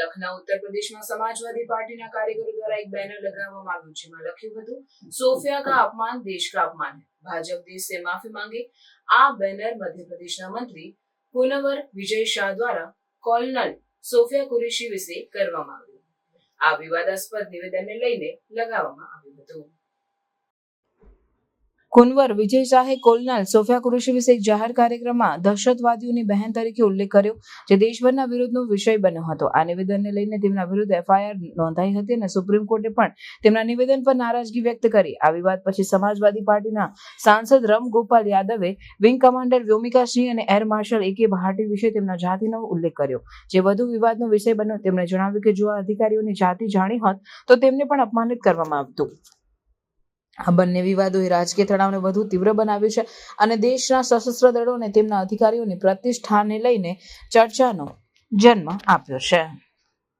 લખનઉ, ઉત્તર પ્રદેશમાં સમાજવાદી પાર્ટીના કાર્યકરો દ્વારા એક બેનર લગાવવામાં આવ્યું જેમાં લખ્યું હતું, સોફિયા કા અપમાન, દેશ કા અપમાન ભાજપ દેશ સે માફી માંગે. આ બેનર મધ્યપ્રદેશના મંત્રી પુનવર વિજય શાહ દ્વારા કોલનલ સોફિયા કુરેશી વિશે કરવામાં આવ્યું. આ વિવાદાસ્પદ નિવેદનને લઈને લગાવવામાં આવ્યું હતું. કુનવર વિજય શાહે કોલનાલ સોફિયા કુરેશી વિશે એક જાહેર કાર્યક્રમમાં દહેશતવાદીઓની બહેન તરીકે ઉલ્લેખ કર્યો, જે દેશભરના વિરોધનો વિષય બન્યો હતો. આ નિવેદનને લઈને તેમના વિરુદ્ધ એફઆઈઆર નોંધાઈ હતી અને સુપ્રીમ કોર્ટે પણ તેમના નિવેદન પર નારાજગી વ્યક્ત કરી. આ વિવાદ પછી સમાજવાદી પાર્ટીના સાંસદ રમ ગોપાલ યાદવે, વિંગ કમાન્ડર વ્યોમિકા સિંહ અને એર માર્શલ એ કે ભાટી વિશે તેમના જાતિનો ઉલ્લેખ કર્યો. જે વધુ વિવાદનો વિષય બન્યો, તેમણે જણાવ્યું કે જો આ અધિકારીઓની જાતિ જાણી હોત, તો તેમને પણ અપમાનિત કરવામાં આવતું. આ બંને વિવાદોએ રાજકીય તણાવને વધુ તીવ્ર બનાવ્યું છે અને દેશના સશસ્ત્ર દળો અને તેમના અધિકારીઓની પ્રતિષ્ઠાને લઈને ચર્ચાનો જન્મ આપ્યો છે.